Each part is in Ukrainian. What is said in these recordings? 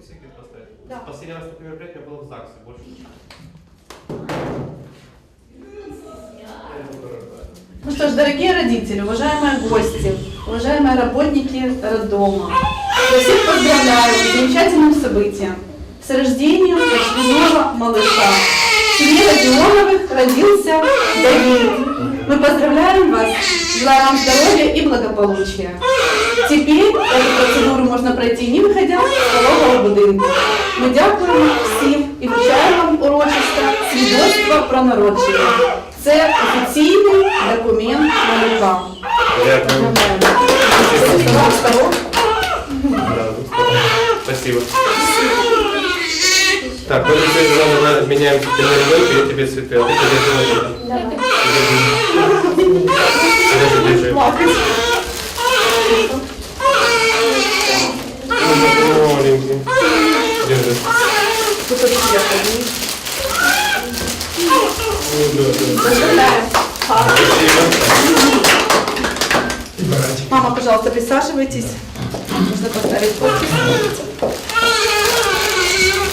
подписок поставить? Да. Последний раз такое мероприятие было в ЗАГСе, больше Ну что ж, дорогие родители, уважаемые гости, уважаемые работники роддома, я всех поздравляю с замечательным событием, с рождением очередного малыша. В семье Родионовых родился Давид. Мы поздравляем вас, желаем вам здоровья и благополучия. Теперь эту процедуру можно пройти, не выходя з столового будинку. Ми дякуємо всім і вручаємо вам урочисто свідоцтво про народження. Це офіційний документ малюка. Дякую. Сторон, сторон. Да, Спасибо. Так, мы теперь заново обменяемся тренировкой, я тебе цветы, а ты тебе золото. Подожди, держи. Маленький. Держи. Тут. Поздравляем. Спасибо. Мама, пожалуйста, присаживайтесь. Нужно поставить подпись.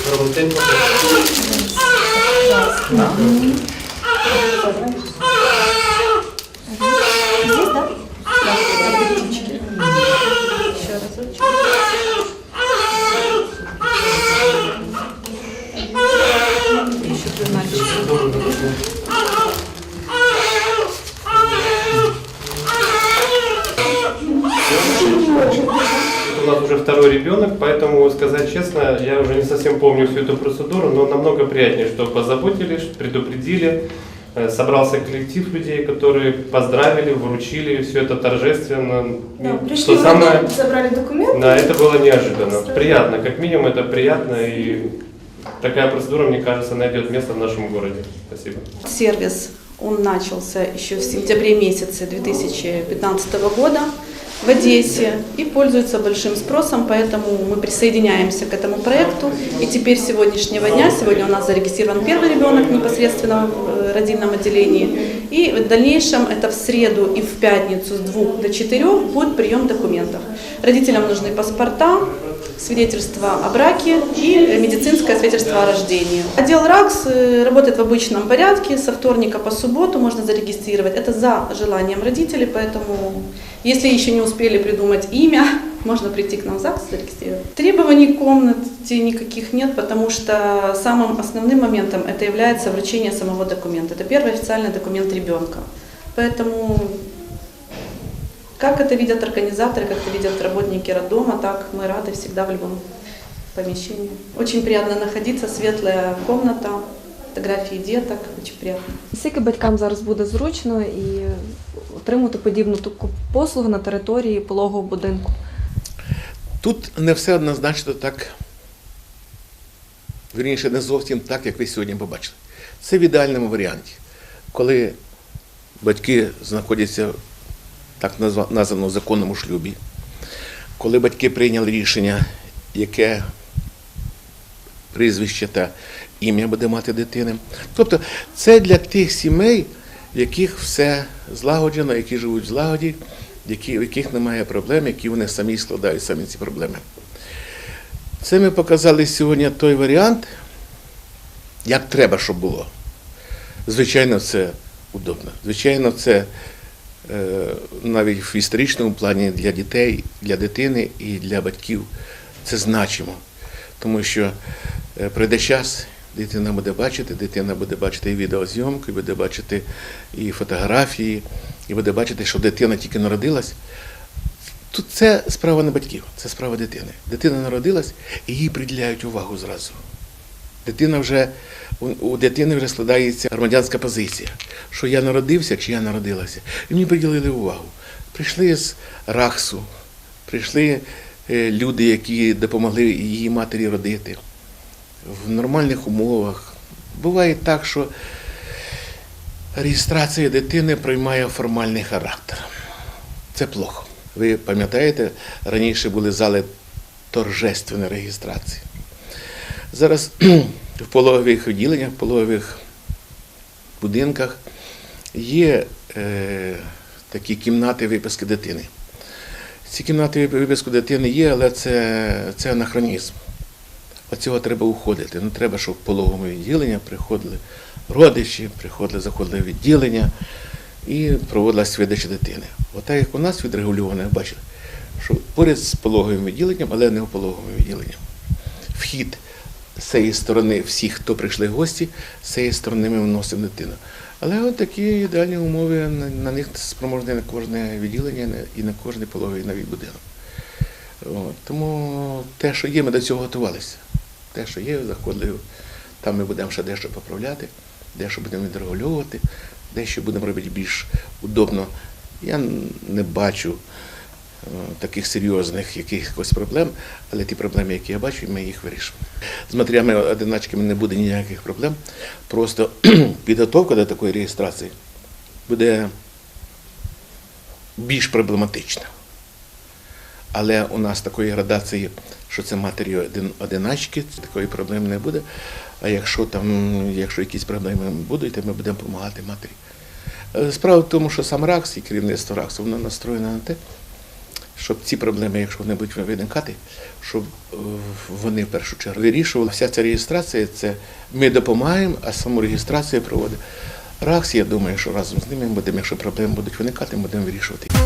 Preguntei Não. qué. ¿No? Нас уже второй ребенок, поэтому сказать честно, я уже не совсем помню всю эту процедуру, но намного приятнее, что позаботились, предупредили. Э, Собрался коллектив людей, которые поздравили, вручили, все это торжественно. Да, пришли что самое, роддом, забрали документы. да, это было неожиданно. Сразу. Приятно, как минимум это приятно, и такая процедура, мне кажется, найдет место в нашем городе. Спасибо. Сервис, он начался еще в сентябре месяце 2015 года в Одессе и пользуется большим спросом, поэтому мы присоединяемся к этому проекту. И теперь с сегодняшнего дня, сегодня у нас зарегистрирован первый ребенок непосредственно в э, родильном отделении. И в дальнейшем это в среду и в пятницу с 2 до 4 будет прием документов. Родителям нужны паспорта, свидетельство о браке и медицинское свидетельство о рождении. Отдел РАКС э, работает в обычном порядке, со вторника по субботу можно зарегистрировать. Это за желанием родителей, поэтому если еще не успели придумать имя, можно прийти к нам в ЗАГС зарегистрировать. Требований комнате никаких нет, потому что самым основным моментом это является вручение самого документа. Это первый официальный документ ребенка. Поэтому как это видят организаторы, как это видят работники роддома, так мы рады всегда в любом помещении. Очень приятно находиться, светлая комната, фотографии деток, очень приятно. Скільки батькам зараз буде зручно і отримати подібну таку послугу на території пологового будинку? Тут не все однозначно так, вірніше, не зовсім так, як ви сьогодні побачили. Це в ідеальному варіанті, коли батьки знаходяться в так назва- названому законному шлюбі, коли батьки прийняли рішення, яке прізвище та ім'я буде мати дитини. Тобто це для тих сімей, в яких все злагоджено, які живуть в злагоді, які, в яких немає проблем, які вони самі складають самі ці проблеми. Це ми показали сьогодні той варіант, як треба, щоб було. Звичайно, це удобно. Звичайно, це навіть в історичному плані для дітей, для дитини і для батьків це значимо. Тому що е, прийде час, дитина буде бачити, дитина буде бачити і відеозйомку, і буде бачити і фотографії, і буде бачити, що дитина тільки народилась. Тут це справа не батьків, це справа дитини. Дитина народилась і їй приділяють увагу зразу. Дитина вже, у, дитини вже складається громадянська позиція, що я народився чи я народилася. І мені приділили увагу. Прийшли з Рахсу, прийшли е, люди, які допомогли її матері родити в нормальних умовах. Буває так, що реєстрація дитини приймає формальний характер. Це плохо. Ви пам'ятаєте, раніше були зали торжественної реєстрації. Зараз в пологових відділеннях, в пологових будинках є е, такі кімнати виписки дитини. Ці кімнати виписку дитини є, але це, це анахронізм. Оцього треба уходити. Ну, треба, щоб в пологове відділення приходили родичі, приходили, заходили в відділення і проводилась видача дитини. Отак як у нас відрегульовано, бачите, що поряд з пологовим відділенням, але не в пологовим відділенням. Вхід з цієї сторони всіх, хто прийшли гості, з цієї сторони ми вносимо дитину. Але от такі ідеальні умови на, них спроможне на кожне відділення і на кожний пологовий навіть будинок. От, тому те, що є, ми до цього готувалися. Те, що є, заходили. Там ми будемо ще дещо поправляти, дещо будемо відрегульовувати, дещо будемо робити більш удобно. Я не бачу таких серйозних якихось проблем, але ті проблеми, які я бачу, ми їх вирішимо. З матеріалами одиначками не буде ніяких проблем. Просто підготовка до такої реєстрації буде більш проблематична. Але у нас такої градації, що це матері один, одиначки, такої проблеми не буде. А якщо там, якщо якісь проблеми будуть, то ми будемо допомагати матері. Е, Справа в тому, що сам РАКС і керівництво РАКСу воно настроєно на те, щоб ці проблеми, якщо вони будуть виникати, щоб е, вони в першу чергу вирішували. Вся ця реєстрація це ми допомагаємо, а саму реєстрацію проводить РАКС. Я думаю, що разом з ними будемо, якщо проблеми будуть виникати, будемо вирішувати.